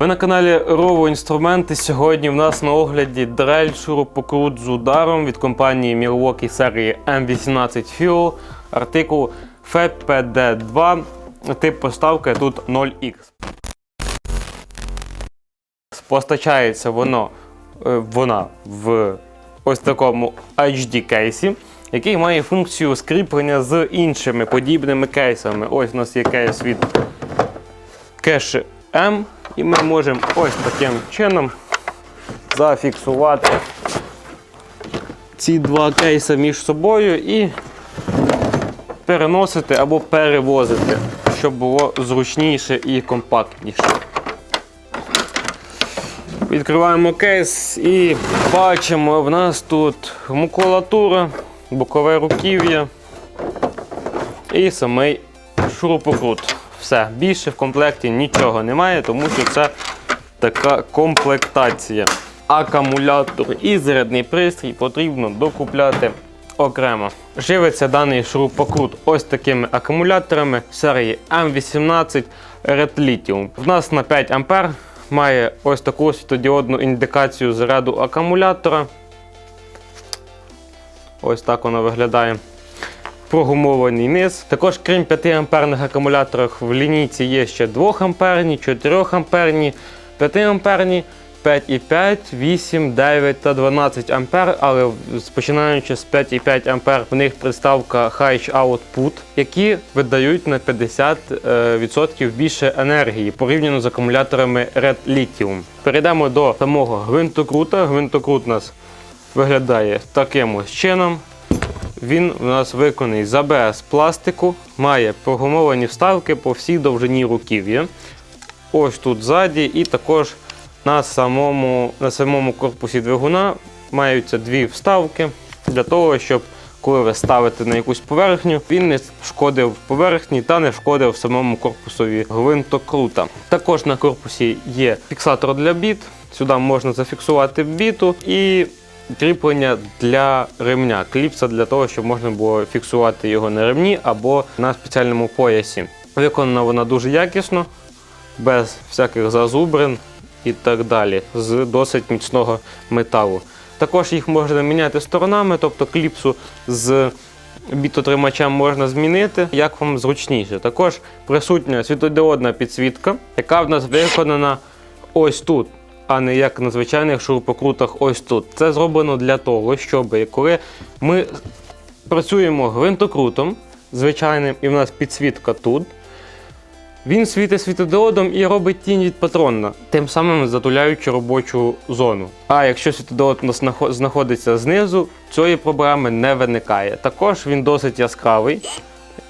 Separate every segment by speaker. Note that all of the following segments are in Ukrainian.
Speaker 1: Ви на каналі Rovo Інструменти. Сьогодні в нас на огляді дрель шурупокрут з ударом від компанії Milwaukee серії M18 Fuel, артикул FPD2, тип поставки тут 0X. Постачається воно, е, вона в ось такому HD кейсі, який має функцію скріплення з іншими подібними кейсами. Ось у нас є кейс від кеші М, і ми можемо ось таким чином зафіксувати ці два кейси між собою і переносити або перевозити, щоб було зручніше і компактніше. Відкриваємо кейс і бачимо, в нас тут макулатура, бокове руків'я і самий шурупокрут. Все, більше в комплекті нічого немає, тому що це така комплектація. Акумулятор і зарядний пристрій потрібно докупляти окремо. Живиться даний шурупокрут ось такими акумуляторами серії M18 Red Lithium. В нас на 5 А має ось таку світодіодну індикацію заряду акумулятора. Ось так воно виглядає прогумований низ. Також, крім 5 амперних акумуляторів, в лінійці є ще 2 амперні, 4 амперні, 5 амперні, 5,5, 8, 9 та 12 ампер, але починаючи з 5,5 ампер в них приставка High Output, які видають на 50% більше енергії порівняно з акумуляторами Red Lithium. Перейдемо до самого гвинтокрута. Гвинтокрут у нас виглядає таким чином. Він у нас виконаний з АБС пластику, має прогумовані вставки по всій довжині руків'я. Ось тут ззаді, і також на самому, на самому корпусі двигуна маються дві вставки для того, щоб коли ви ставите на якусь поверхню, він не шкодив поверхні та не шкодив самому корпусові гвинтокрута. Також на корпусі є фіксатор для біт. Сюди можна зафіксувати біту і кріплення для ремня. Кліпса для того, щоб можна було фіксувати його на ремні або на спеціальному поясі. Виконана вона дуже якісно, без всяких зазубрин і так далі, з досить міцного металу. Також їх можна міняти сторонами, тобто кліпсу з бітотримачем можна змінити, як вам зручніше. Також присутня світодіодна підсвітка, яка в нас виконана ось тут, а не як на звичайних шурупокрутах ось тут. Це зроблено для того, щоб коли ми працюємо гвинтокрутом звичайним, і в нас підсвітка тут. Він світить світодіодом і робить тінь від патрона, тим самим затуляючи робочу зону. А якщо світодіод знаходиться знизу, цієї проблеми не виникає. Також він досить яскравий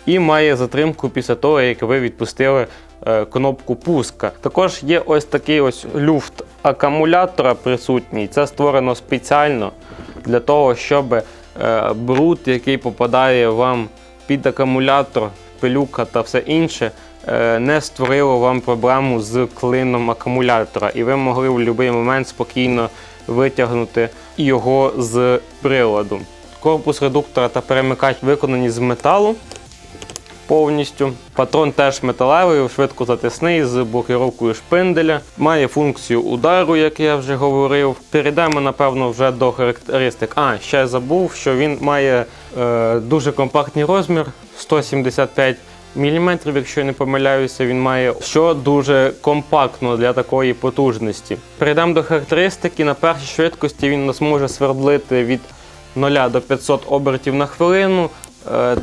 Speaker 1: і має затримку після того, як ви відпустили кнопку пуска. Також є ось такий ось люфт акумулятора присутній. Це створено спеціально для того, щоб е, бруд, який попадає вам під акумулятор, пилюка та все інше, е, не створило вам проблему з клином акумулятора, і ви могли в будь-який момент спокійно витягнути його з приладу. Корпус редуктора та перемикач виконані з металу повністю. Патрон теж металевий, швидко затисний з блокировкою шпинделя. Має функцію удару, як я вже говорив. Перейдемо, напевно, вже до характеристик. А, ще забув, що він має е, дуже компактний розмір 175 мм, якщо я не помиляюся, він має, що дуже компактно для такої потужності. Перейдемо до характеристики. На першій швидкості він нас може свердлити від 0 до 500 обертів на хвилину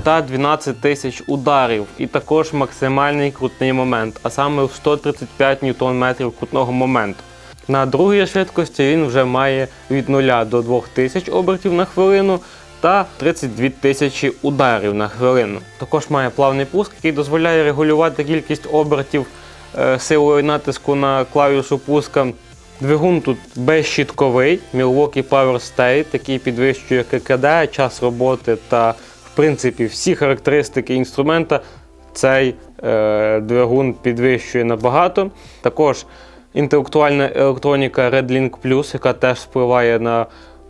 Speaker 1: та 12 тисяч ударів. І також максимальний крутний момент, а саме в 135 Нм крутного моменту. На другій швидкості він вже має від 0 до 2000 обертів на хвилину та 32 тисячі ударів на хвилину. Також має плавний пуск, який дозволяє регулювати кількість обертів е, силою натиску на клавішу пуска. Двигун тут безщітковий, Milwaukee Power State, який підвищує ККД, час роботи та, в принципі, всі характеристики інструмента цей е, двигун підвищує набагато. Також інтелектуальна електроніка RedLink Plus, яка теж впливає на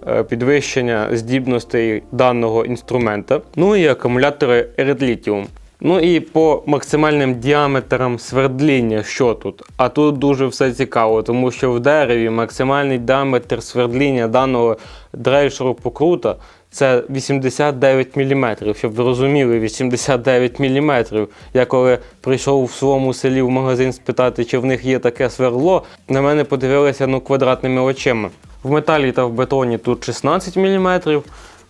Speaker 1: е, підвищення здібностей даного інструмента. Ну і акумулятори Red Lithium. Ну і по максимальним діаметрам свердління, що тут? А тут дуже все цікаво, тому що в дереві максимальний діаметр свердління даного дрейшеру покрута це 89 мм. Щоб ви розуміли, 89 мм. Я коли прийшов в своєму селі в магазин спитати, чи в них є таке свердло, на мене подивилися ну, квадратними очима. В металі та в бетоні тут 16 мм.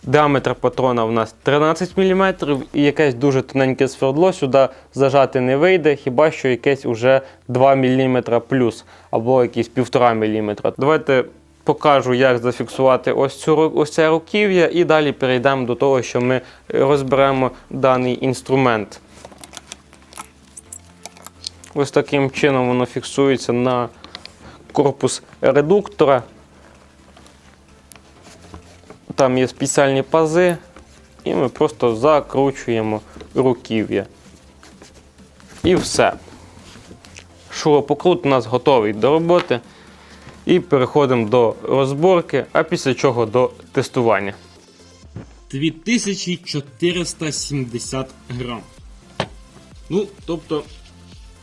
Speaker 1: Діаметр патрона в нас 13 мм і якесь дуже тоненьке свердло сюди зажати не вийде, хіба що якесь уже 2 мм плюс або якісь 1,5 мм. Давайте покажу, як зафіксувати ось, цю, ось це руків'я, і далі перейдемо до того, що ми розберемо даний інструмент. Ось таким чином воно фіксується на корпус редуктора. Там є спеціальні пази, і ми просто закручуємо руків'я. І все. Шуропокрут у нас готовий до роботи. І переходимо до розборки, а після чого до тестування. 2470 грам. Ну, тобто,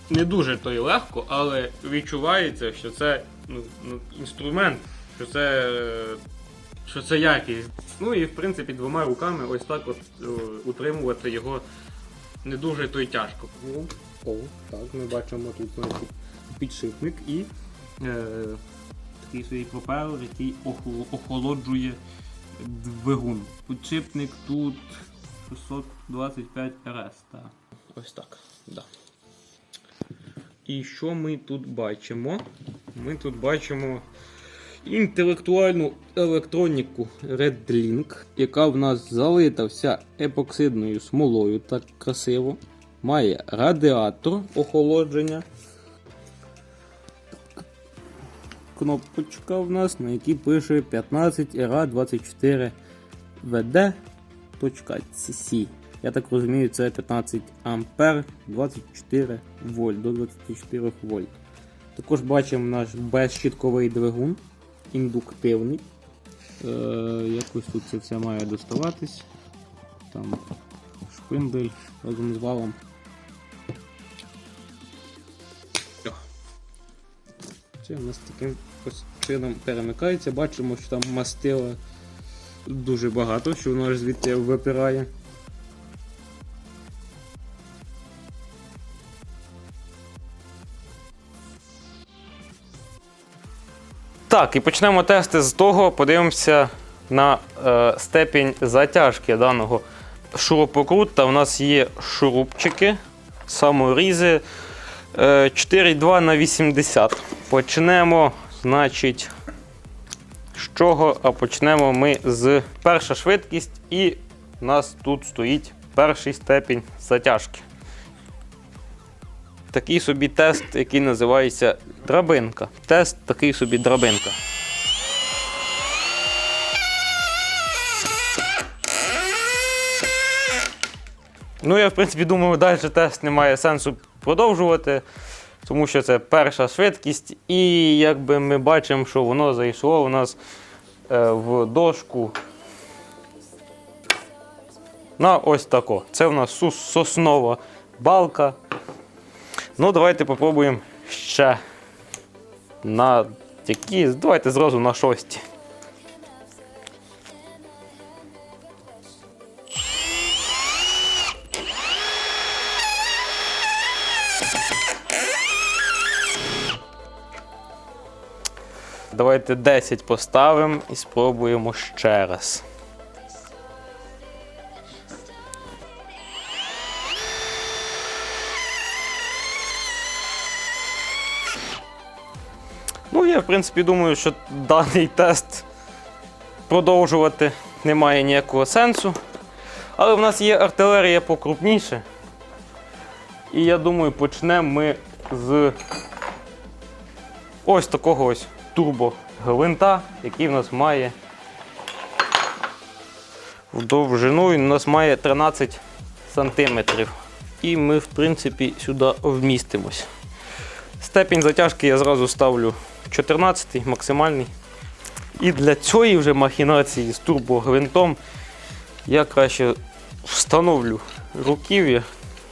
Speaker 1: не дуже то й легко, але відчувається, що це ну, ну, інструмент, що це, що це якість. Ну і в принципі двома руками ось так от е, утримувати його не дуже то й тяжко. Ну, о, так, ми бачимо тут підшипник і е, такий свій пропелер, який охолоджує двигун. Підшипник тут 625 РС. Так. Ось так. Да. І що ми тут бачимо? Ми тут бачимо інтелектуальну електроніку RedLink, яка в нас залита вся епоксидною смолою так красиво. Має радіатор охолодження. Кнопочка в нас, на якій пише 15 ra 24 vd.cc. Я так розумію, це 15 ампер 24 вольт до 24 вольт. Також бачимо наш безщітковий двигун, індуктивний. Е, якось тут це все має доставатись. Там шпиндель разом з валом. Це у нас таким ось чином перемикається. Бачимо, що там мастила дуже багато, що воно аж звідти випирає. Так, і почнемо тести з того, подивимося на е, степінь затяжки даного шурупокрута. У нас є шурупчики, саморізи е, 4,2 на 80. Почнемо, значить, з чого? А почнемо ми з перша швидкість, і у нас тут стоїть перший степінь затяжки. Такий собі тест, який називається драбинка. Тест такий собі драбинка. Ну, я в принципі думаю, далі тест немає сенсу продовжувати, тому що це перша швидкість, і якби ми бачимо, що воно зайшло у нас е, в дошку. На ось тако. Це в нас соснова балка. Ну, давайте попробуємо ще на які. Давайте зразу на шості. Давайте 10 поставимо і спробуємо ще раз. Ну, я в принципі думаю, що даний тест продовжувати немає ніякого сенсу. Але в нас є артилерія покрупніше. І я думаю, почнемо ми з ось такого ось турбогвинта, який в нас має в довжину він у нас має 13 сантиметрів. І ми, в принципі, сюди вмістимось. Степінь затяжки я зразу ставлю 14 максимальний. І для цієї вже махінації з турбогвинтом я краще встановлю руків'я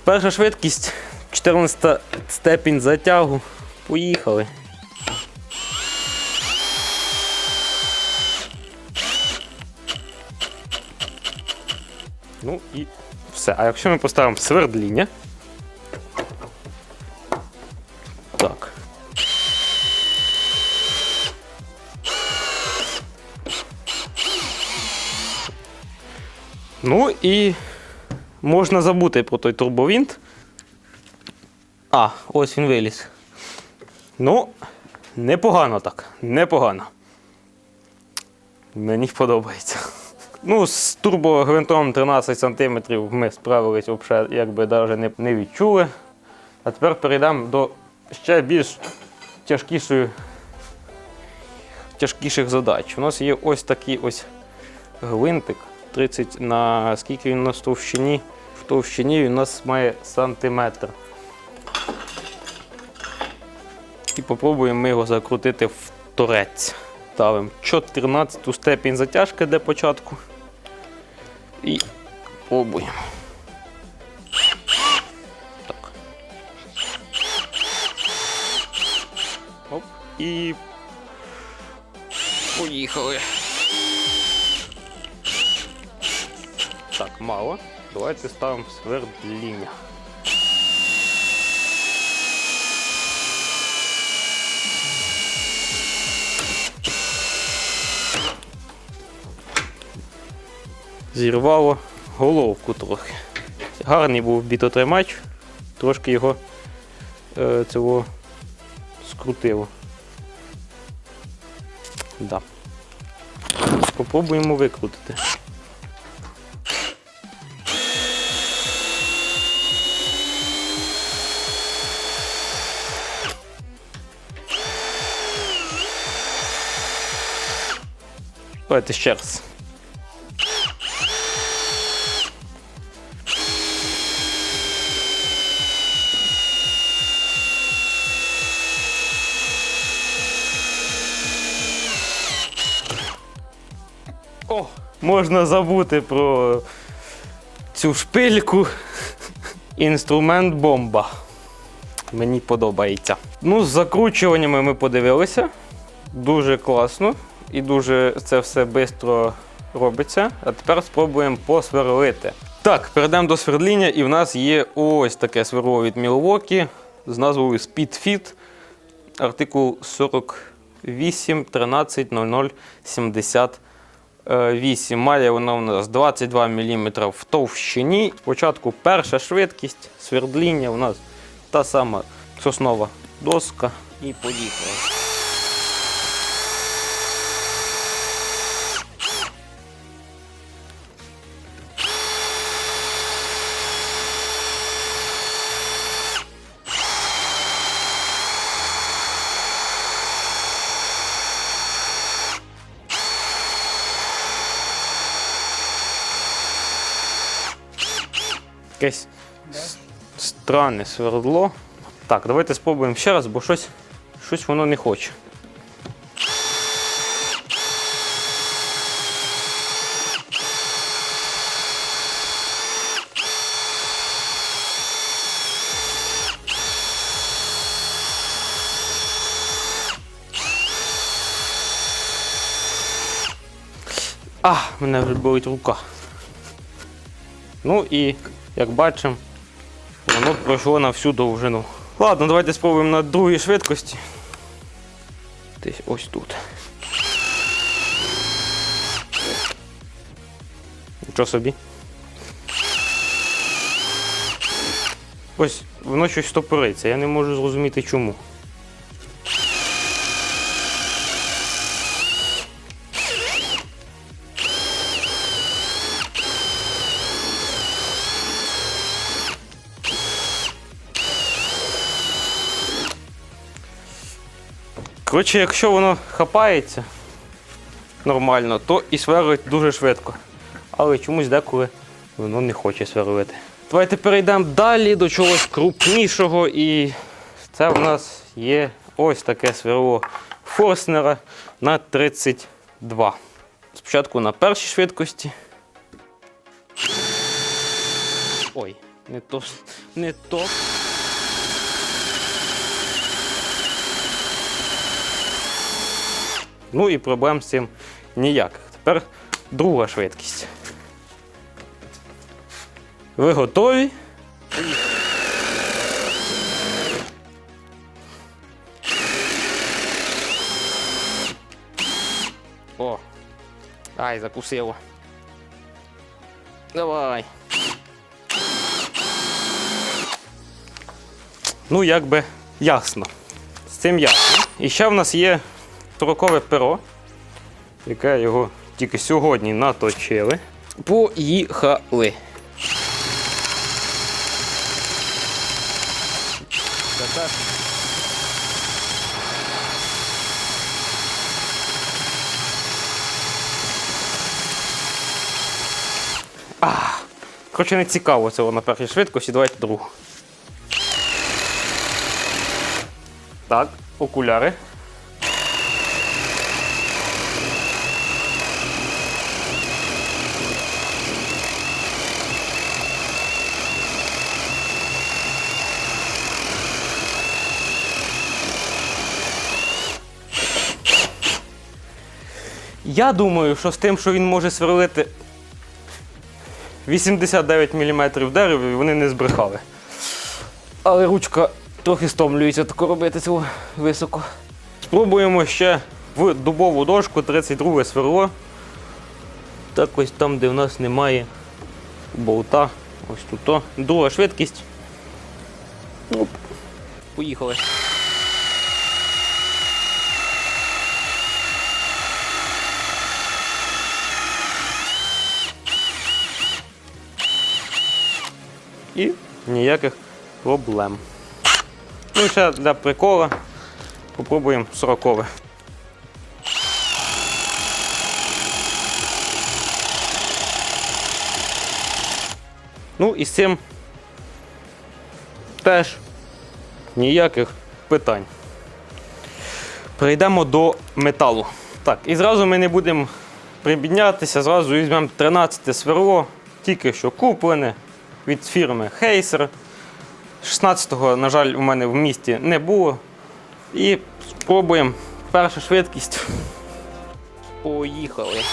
Speaker 1: Перша швидкість, 14 степінь затягу. Поїхали. Ну і все. А якщо ми поставимо свердління. Так. Ну і можна забути про той турбовінт. А, ось він виліз. Ну, непогано так, непогано. Мені подобається. Ну, з турбогвинтом 13 см ми справились взагалі, якби навіть не, не відчули. А тепер перейдемо до ще більш тяжкішої, тяжкіших задач. У нас є ось такий ось гвинтик 30 на скільки він у нас в товщині? В товщині він у нас має сантиметр. І попробуємо ми його закрутити в торець. Ставимо 14 степінь затяжки для початку. І пробуємо. Так. Оп. І поїхали. Так, мало. Давайте ставимо свердління. Зірвало головку трохи. Гарний був бітотримач, трошки його е, цього скрутило. Да. Попробуємо викрутити. Давайте ще раз. О, можна забути про цю шпильку. Інструмент бомба. Мені подобається. Ну, з закручуваннями ми подивилися. Дуже класно і дуже це все швидко робиться. А тепер спробуємо посверлити. Так, перейдемо до свердління, і в нас є ось таке сверло від Milwaukee з назвою SpeedFit, артикул 48 13 00 78. Має воно у нас 22 мм в товщині. Спочатку перша швидкість свердління у нас та сама соснова доска. І поїхали. Якесь странне свердло. Так, давайте спробуємо ще раз, бо щось, щось воно не хоче. А, мене вже болить рука. Ну і, як бачимо, воно пройшло на всю довжину. Ладно, давайте спробуємо на другій швидкості. Десь ось тут. Нічого собі. Ось воно щось стопориться, я не можу зрозуміти чому. Коротше, якщо воно хапається нормально, то і сверлить дуже швидко. Але чомусь деколи воно не хоче сверлити. Давайте перейдемо далі до чогось крупнішого. І це в нас є ось таке сверло Форснера на 32. Спочатку на першій швидкості. Ой, Не то. Не то. Ну і проблем з цим ніяких. Тепер друга швидкість. Ви готові? О! Ай, закусило. Давай. Ну, якби ясно. З цим ясно. І ще в нас є строкове перо, яке його тільки сьогодні наточили. Поїхали. Коротше, не цікаво цього на першій швидкості, давайте другу. Так, окуляри. Я думаю, що з тим, що він може сверлити 89 мм дерева, вони не збрехали. Але ручка трохи стомлюється тако робити цього високо. Спробуємо ще в дубову дошку 32 сверло. Так ось там, де в нас немає болта. Ось тут. то. Друга швидкість. Оп. Поїхали. І ніяких проблем. Ну ще для прикола попробуємо 40. Ну і з цим теж ніяких питань. Перейдемо до металу. Так, і зразу ми не будемо прибіднятися, зразу візьмемо 13 сверло, тільки що куплене від фірми Heiser. 16-го, на жаль, у мене в місті не було. І спробуємо першу швидкість. Поїхали.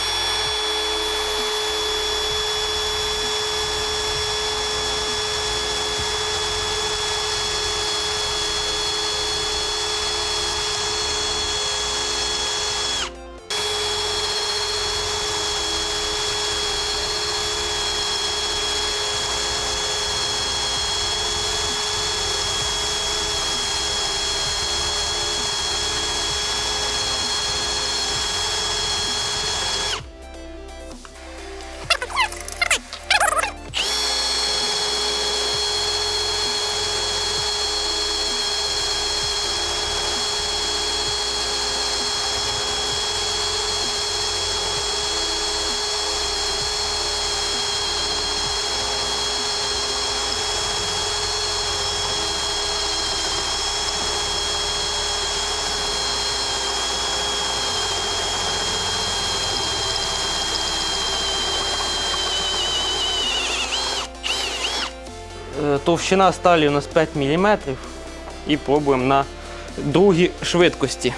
Speaker 1: Е, Товщина сталі у нас 5 мм. І пробуємо на другій швидкості.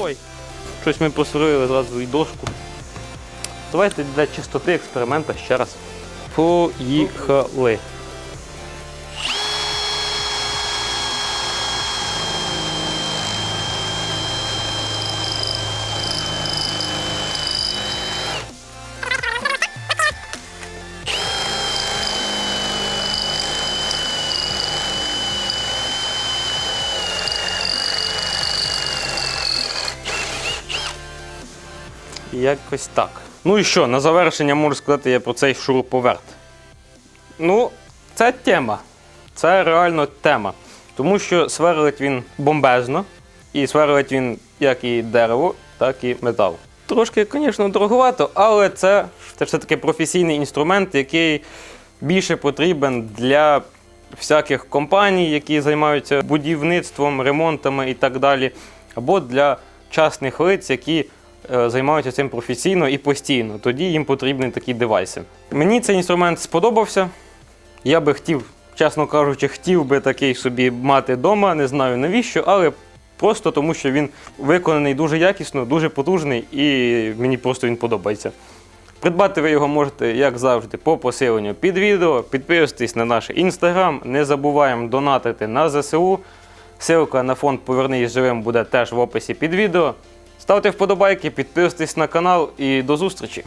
Speaker 1: Ой, щось ми просварили зразу і дошку. Давайте для чистоти експеримента ще раз. Поїхали. Якось так. Ну і що, на завершення можу сказати я про цей шуруповерт. Ну, це тема. Це реально тема. Тому що сверлить він бомбезно, і сверлить він як і дерево, так і метал. Трошки, звісно, дороговато, але це, це все-таки професійний інструмент, який більше потрібен для всяких компаній, які займаються будівництвом, ремонтами і так далі, або для частних лиць, які займаються цим професійно і постійно. Тоді їм потрібні такі девайси. Мені цей інструмент сподобався. Я би хотів, чесно кажучи, хотів би такий собі мати вдома, не знаю навіщо, але просто тому, що він виконаний дуже якісно, дуже потужний і мені просто він подобається. Придбати ви його можете, як завжди, по посиленню під відео. Підписуйтесь на наш інстаграм. Не забуваємо донатити на ЗСУ. Ссылка на фонд Повернись живим буде теж в описі під відео. Ставте вподобайки, підписуйтесь на канал і до зустрічі!